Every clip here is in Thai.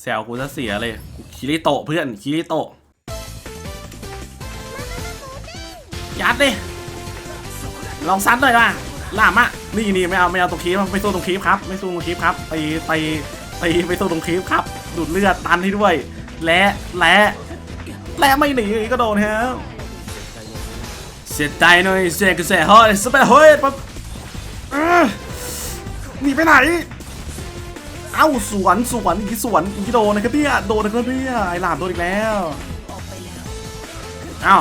แซวกูจะเสียเลยคิริโตะเพื่อนคิริโตะยัดดิลองซัดหน่อยว่ะล่ามะนี่นี่ไม่เอาไม่เอาตรงคีบไม่สู้ตรงคีบครับ ไม่สู้ตรงคีบครับตีตีตีไม่สู้ตรงคีบครับ ดูดเลือดตันให้ด้วย และและและไม่หนีก็โดนครับเสียใจหน่อยเสียกระแสเฮ้ยสเปรย์เฮ้ยปั๊บเออหนีไปไหน เอ้าสวนสวนอีกสวนอีกโดนนะครับพี่โดนนะครับพี่ไอ้หลามโดนอีกแล้วเอ้า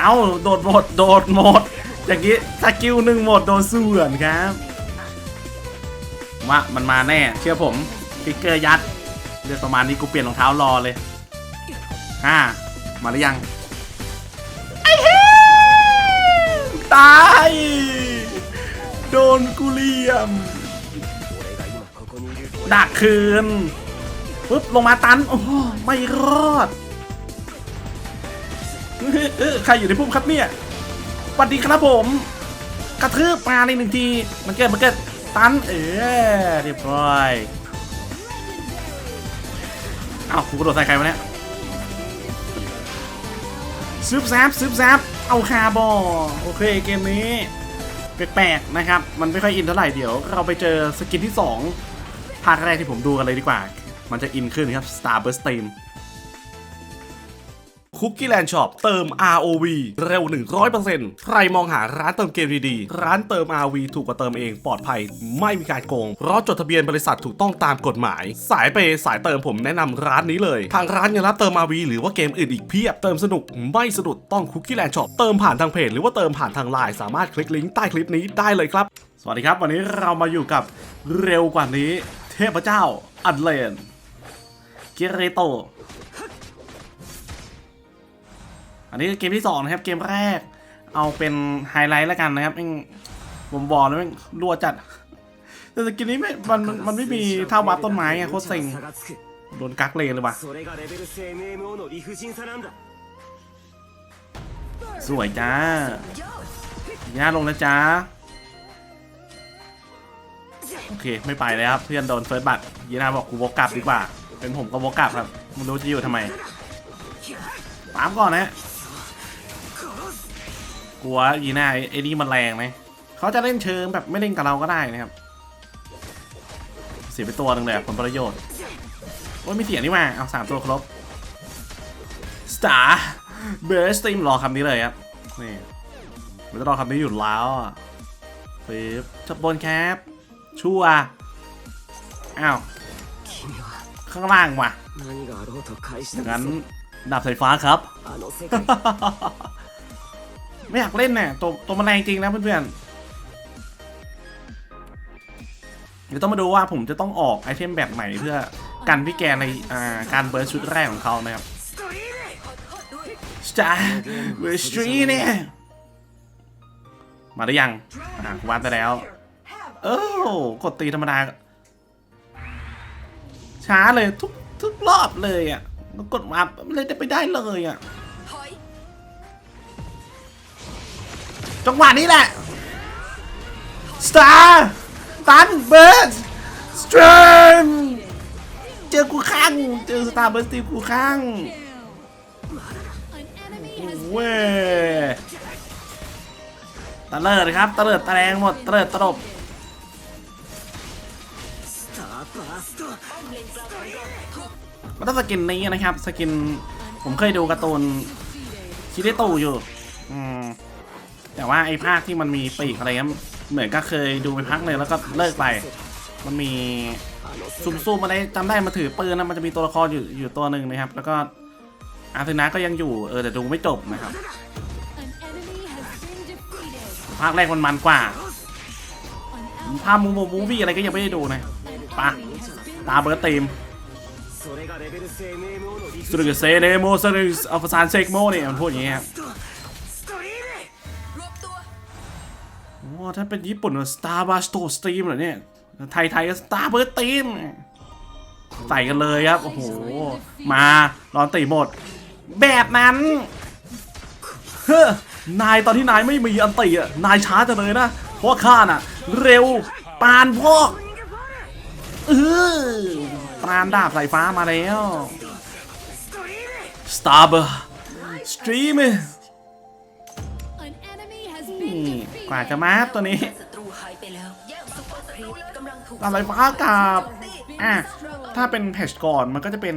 เอ้าโดดหมดโดดหมดอย่างนี้สกิลหนึ่งหมดโดนสวนครับว่ามันมาแน่ เชื่อผมฟิกเกอร์ยัดเรื่องประมาณนี้กูเปลี่ยนรองเท้ารอเลยอ่ามาหรือยังไอ้เฮ้ตาย โดนกูเลียม ดักคืนปุ๊บลงมาตัน โอ้ไม่รอดเออใครอยู่ในพุ่มครับเนี่ยสวัสดีครับผม กระทืบมาในหนึ่งที มันเกิดมันเกิดตัน เออเรียบร้อยเอากูกระโดดใส่ใครมาเนี่ยซึบแซบซึบแซบเอาคาบอโอเคเกมนี้แปลกๆนะครับ มันไม่ค่อยอินเท่าไหร่เดี๋ยว เราไปเจอสกินที่ 2 ภาคแรกที่ผมดูกันเลยดีกว่า มันจะอินขึ้นครับ Starburst Team คุกกี้แลนด์ช็อปเติม ROV เร็ว 100%ใครมองหาร้านเติมเกมดีๆ ร้านเติม ROV ถูกกว่าเติมเองปลอดภัย ไม่มีการโกง เพราะจดทะเบียนบริษัทถูกต้องตามกฎหมาย สายเปย์สายเติมผมแนะนำร้านนี้เลย ทางร้านยังรับเติม ROV หรือว่าเกมอื่นอีกเพียบ เติมสนุกไม่สะดุดต้องคุกกี้แลนด์ช็อปเติมผ่านทางเพจหรือว่าเติมผ่านทางไลน์สามารถคลิกลิงก์ใต้คลิปนี้ได้เลยครับ สวัสดีครับ วันนี้เรามาอยู่กับเร็วกว่านี้ เทพเจ้า อัดเลนเกเรโต อันนี้เกมที่สองนะครับ เกมแรก เอาเป็นไฮไลท์แล้วกันนะครับผมบอกแล้วมันรัวจัด แต่สกินนี้ไม่มันมันไม่มีเท่าบัฟต้นไม้ไงโคตรเซ็งโดนกักเลนเลยว่ะสวยจ้าย่าลงแล้วจ้า โอเค ไม่ไปเลยครับ เพื่อนโดนเฟิร์สบัตยีน่าบอกกูวกกลับดีกว่า เป็นผมก็วกกลับครับไม่รู้จะอยู่ทำไมตามก่อนนะกลัวยีน่าไอ้นี่มันแรงไหมเขาจะเล่นเชิงแบบไม่เล่นกับเราก็ได้นะครับ เสียไปตัวหนึ่งเลยผลประโยชน์โอ้ยไม่เสียนี่มาเอาสามตัวครบ Star b e r s t Team รอคำนี้เลยครับนี่มันจะรอคำนี้อยู่แล้วปึ๊บจับบนแคป ชั่วอ้าว ข้างล่างว่ะงั้นดับสายฟ้าครับ ไม่อยากเล่นเนี่ยตัวตัวมันแรงจริงนะเพื่อนๆเดี๋ยวต้องมาดูว่าผมจะต้องออกไอเทมแบบไหนเพื่อกันพี่แกในการเบิร์ชุดแรกของเขานะครับจ้าเบิร์สตรีนี่มาได้ยังอะวาดไปแล้ว เออกดตีธรรมดา ช้าเลยทุกทุกรอบเลยอะแล้วกดวับไม่เลยได้ไปได้เลยอะจังหวะนี้แหละ Star ตันเบิร์ดสตรมเจอกูข้างเจอสตาร์เบิร์ดตีกูข้างเว้ยตะเลิดครับตะเลิดตะแรงหมดตะเลิดตะลบ มันต้องสกินนี้นะครับ สกินผมเคยดูการ์ตูนคิริโตอยู่ อืม แต่ว่าไอ้ภาคที่มันมีปีกอะไรเงี้ยเหมือนก็เคยดูไปพักหนึ่งแล้วก็เลิกไป มันมีซุ่มซูมอะไรจำได้มาถือปืนนะมันจะมีตัวละครอยู่อยู่ตัวหนึ่งนะครับ แล้วก็อาร์เซนาก็ยังอยู่เออแต่ดูไม่จบนะครับภาคแรกมันมันกว่าภาพมูมูมูวี่อะไรก็ยังไม่ได้ดูนะปะตาเบิร์ตตีม สรุปจะเซเนโมสรุปอัลฟาซานเซกโมเนี่ยมันพูดอย่างเงี้ยโอ้ถ้าเป็นญี่ปุ่นสตาร์บัสโตสตรีมเหรอเนี่ย ไทยไทยก็สตาร์เบิร์ตตีมใส่กันเลยครับ โอ้โห มาร้อนตีหมด แบบนั้น เฮ้นายตอนที่นายไม่มีอันตีอะ นายช้าจะเลยนะ เพราะข้าน่ะ เร็วปานพอกเออ ตานดาบสายฟ้ามาแล้วสตาร์เบอร์สตรีมนี่กว่าจะมาตัวนี้ตาสายฟ้ากับอะถ้าเป็นแพชก่อนมันก็จะเป็น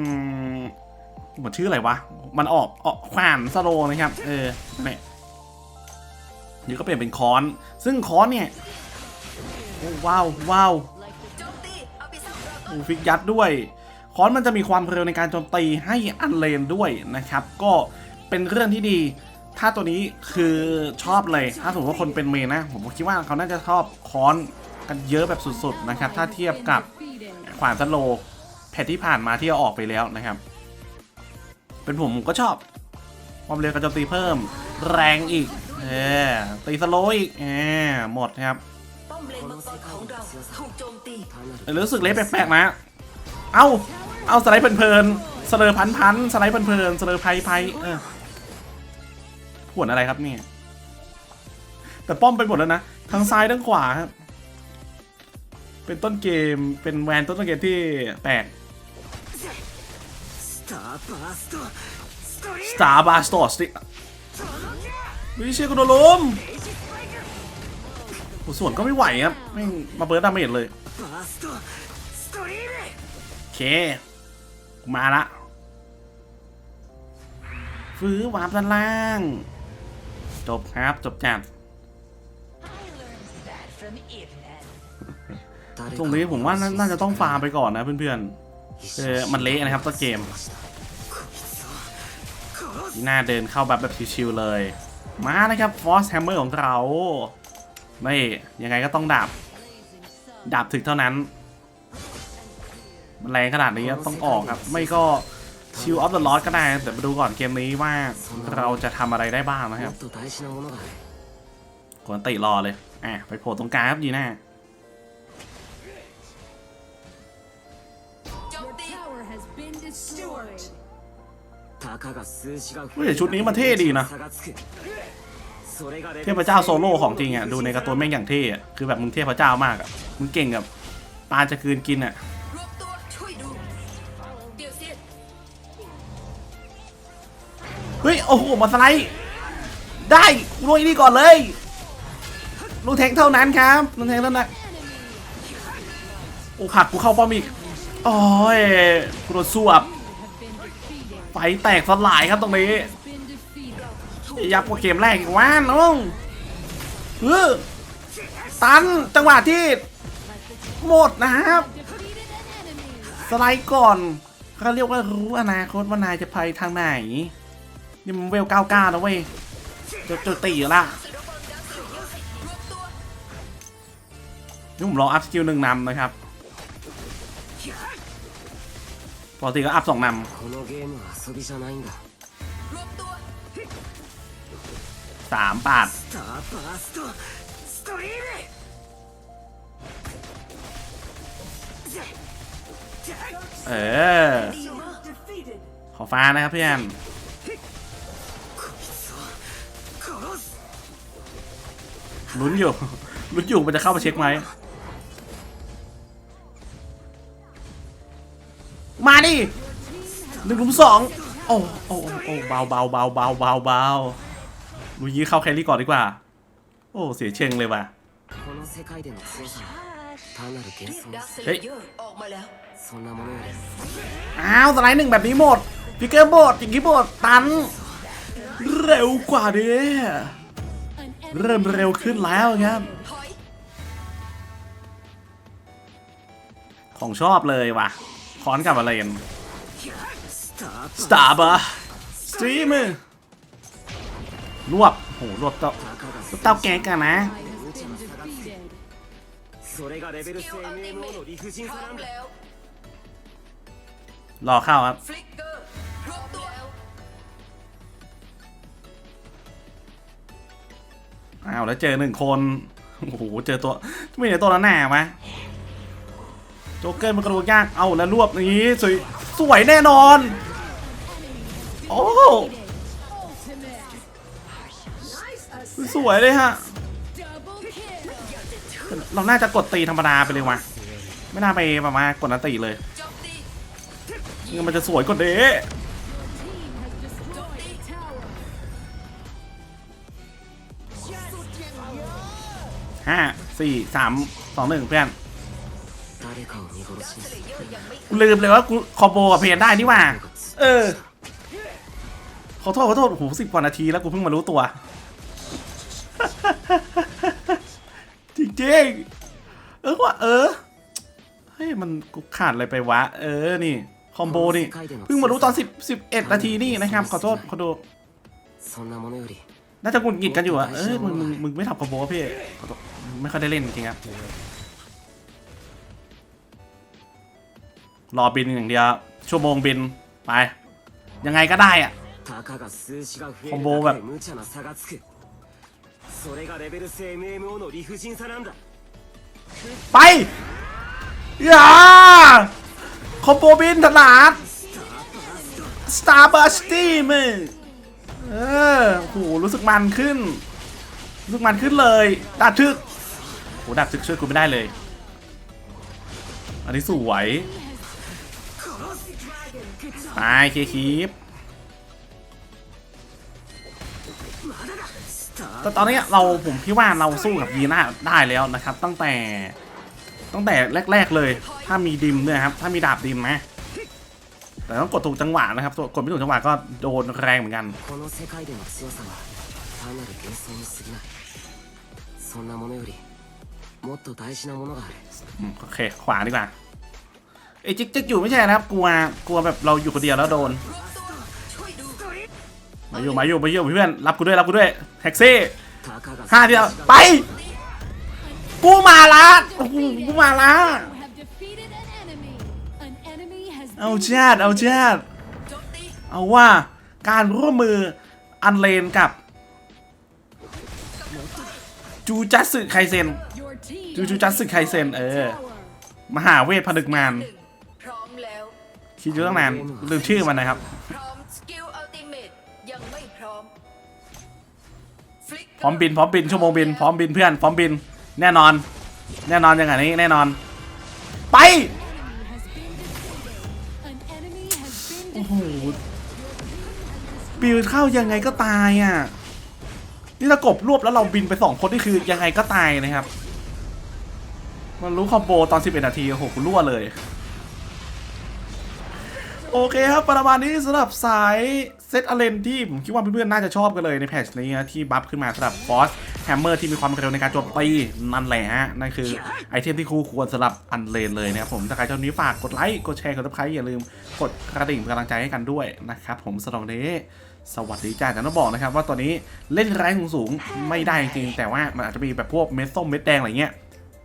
หมดชื่ออะไรวะ มันออกออกขวานสโลนะครับ เออนี่เดี๋ยวก็เปลี่ยนเป็นคอน ซึ่งคอนเนี่ยว้าวว้าว ไปสร้างเราโอ้ฟิกยัดด้วยคอนมันจะมีความเร็วในการโจมตีให้อันเลนด้วยนะครับ ก็เป็นเรื่องที่ดี ถ้าตัวนี้คือชอบเลย ถ้าสมมติว่าคนเป็นเมนนะ ผมคิดว่าเขาน่าจะชอบคอนกันเยอะแบบสุดๆนะครับ ถ้าเทียบกับขวานสโลแพทที่ผ่านมาที่เอาออกไปแล้วนะครับ เป็นผมผมก็ชอบ ความเร็วการโจมตีเพิ่ม แรงอีกเออตีสโลอีกเออหมดครับ ป้อมเลนมังกรของเราถูกโจมตีรู้สึกเละแปลกๆนะ เอาเอาสไลด์เพลินๆสเลอพันพันสไลด์เพลินๆสเลอไพไพเออขวนอะไรครับเนี่ยแต่ป้อมไปหมดแล้วนะทั้งซ้ายทั้งขวาครับเป็นต้นเกมเป็นแวนต้นเกมที่แปลกสตาร์บาสตอสติไม่ใช่กูโดนล้ม โอ้ส่วนก็ไม่ไหวครับไม่มาเบิร์ดดาไม่เห็นเลยโอเค มาละฟื้นวาร์ปด้านล่าง จบครับ จบจัดตรงนี้ผมว่าน่าจะต้องฟาร์มไปก่อนนะเพื่อนๆเออมันเละนะครับตัวเกมหน้าเดินเข้าแบบแบบชิวๆเลย มานะครับฟอสแฮมเมอร์ของเรา ไม่ ยังไงก็ต้องดาบ ดาบถึกเท่านั้น มันแรงขนาดนี้ต้องออกครับ ไม่ก็ชิวออฟเดอะลอสก็ได้ แต่มาดูก่อนเกมนี้ว่าเราจะทำอะไรได้บ้างนะครับกวนติรอเลย อะ ไปโผล่ตรงกลางครับดีแน่เฮ้ยชุดนี้มันเท่ดีนะ เทพเจ้าโซโล่ของจริงอะดูในการ์ตูนแม่งอย่างเท่อะคือแบบมึงเทพเจ้ามากอะมึงเก่งกับปลาจะกลืนกินอะเฮ้ยโอ้โหมาสไลด์ได้ลุยนี่ก่อนเลยลูกแทงเท่านั้นครับลูกแทงเท่านั้นโอ้ผักกูเข้าป้อมอีกโอ้ยกูโดนสวบไฟแตกสลายครับตรงนี้ ยับกว่าเกมแรกอีกว่าน้องเออตันจังหวะที่หมดนะครับ สไลด์ก่อนเขาเรียกว่ารู้อนาคตว่านายจะไปทางไหน นี่มันเวล99นะเว้ยจะจะตีอยู่ละสุดบอลดาวสุดรวมตัวนี่ผมลออัพสกิลหนึ่งนำนะครับปกติก็อัพสองนこ สามบาทเออ ขอฟ้านะครับเพื่อนลุ้นอยู่ลุ้นอยู่มันจะเข้ามาเช็คไหม มาดิหนึ่งลุมสอง โอ้โอ้โอ้เบาเบาเบาเบาเบาเบา ลุยเข้าแครี่ก่อนดีกว่า โอ้ เสียเชงเลยว่ะเฮ้ยอ้าวสไลด์หนึ่งแบบนี้หมดพิกเกอร์บดอย่างนี้บดตัน เร็วกว่าเดิเริ่มเร็วขึ้นแล้วครับ ของชอบเลยว่ะคอนกับอะไรกันสตาร์บัะสตรีมเมอร์ รวบโหรวบเต่าเต่าแกกันนะรอเข้าครับอ้าวแล้วเจอหนึ่งคนโอ้โหเจอตัวไม่เห็นตัวละหน้ามะโจ๊กเกอร์มันกระโดดยากเอาแล้วรวบนี้สวยสวยแน่นอน โอ้ สวยเลยฮะ เราน่าจะกดตีธรรมดาไปเลยวะไม่น่าไปประมาณกดนันตีเลยมันจะสวยกว่เด้ห้าสี่สามสองหนึ่งเพื่อนลืมเลยว่ากูคอโบกับเพียนได้นี่ว่า เออ ขอโทษขอโทษโหสิบกว่านาทีแล้วกูเพิ่งมารู้ตัว จริงๆ เออว่าเออ เฮ้ย มันกูขาดอะไรไปวะ เออ นี่ คอมโบนี่ เพิ่งมารู้ตอน10 11 นาทีนี่นะครับ ขอโทษขอโทษน่าจะหงุดหงิดกันอยู่อะเออมึงมึงมึงไม่ทำคอมโบพี่ขอโทษไม่ค่อยได้เล่นจริงครับ รอบินอย่างเดียว ชั่วโมงบิน ไป ยังไงก็ได้อะคอมโบแบบ それがレベル制 MMO の理不尽さなんだ ไปอย่าคอมโบบินถนัดสตาร์บัสตี้มึงเออโหรู้สึกมันขึ้น รู้สึกมันขึ้นเลยดาบทึกโหดาบทึกช่วยกูไม่ได้เลย อันนี้สวยไปเคคีป แต่ตอนนี้เราผมพี่ว่าเราสู้กับยีน่าได้แล้วนะครับ ตั้งแต่ตั้งแต่แรก ๆเลย ถ้ามีดิมเนี่ยครับ ถ้ามีดาบดิมนะแต่ต้องกดถูกจังหวะนะครับกดไม่ถูกจังหวะก็โดนแรงเหมือนกันโอเคขวาดีกว่าไอ้จิ๊กจิ๊กอยู่ไม่ใช่นะครับ กลัวกลัวแบบเราอยู่คนเดียวแล้วโดน มาอยู่มาอยู่มาอยู่เพื่อนรับกูด้วยรับกูด้วยแท็กซี่ห้าเดียวไป กูมาล้โหกูมาละเอาชาติเอาชาติเอาว่าการร่วมมืออันเลนกับ จูจัสึไคเซนจูจูจัสึไคเซนเออ มหาเวทผนึกมานคิดอยู่ตั้งนานลืมชื่อมันนะครับ พร้อมฟลิกพร้อมบินพร้อมบินชั่วโมงบินพร้อมบินเพื่อนพร้อมบินแน่นอน แน่นอนอย่างนี้แน่นอน ไป An enemy has been โอ้โห defeated. บิวเข้ายังไงก็ตายอะนี่ถ้ากบรวบแล้วเราบินไปสองคนนี่คือยังไงก็ตายนะครับมันรู้คอมโบตอน 11 นาทีโอ้โหกูรั่วเลย โอเคครับประมาณนี้สำหรับสายเซ ตอเลนที่ผมคิดว่าเพื่อนๆน่าจะชอบกันเลยในแพทชนี้นะที่บัฟขึ้นมาสำหรับฟอสแฮมเมอร์ที่มีความเร็วในการโจมตีนั่นแหละฮะนั่นคือไอเทมที่คู่ควรสำหรับอันเลนเลยนะครับผมถ้าใครชอบนี้ฝากกดไลค์กดแชร์กดติดตามอย่าลืมกดกระดิ่งเป็นกำลังใจให้กันด้วยนะครับผมสำหรับนี้สวัสดีจ้าแต่ต้องบอกนะครับว่าตอนนี้เล่นแรงสูงๆไม่ได้จริงแต่ว่ามันอาจจะมีแบบพวกเม็ดส้มเม็ดแดงอะไรเงี้ย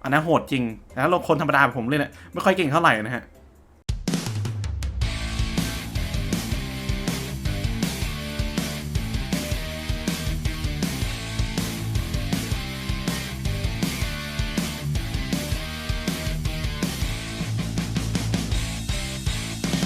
อันนั้นโหดจริงแต่ถ้าเราคนธรรมดาแบบผมเล่นเนี่ยไม่ค่อยเก่งเท่าไหร่นะฮะ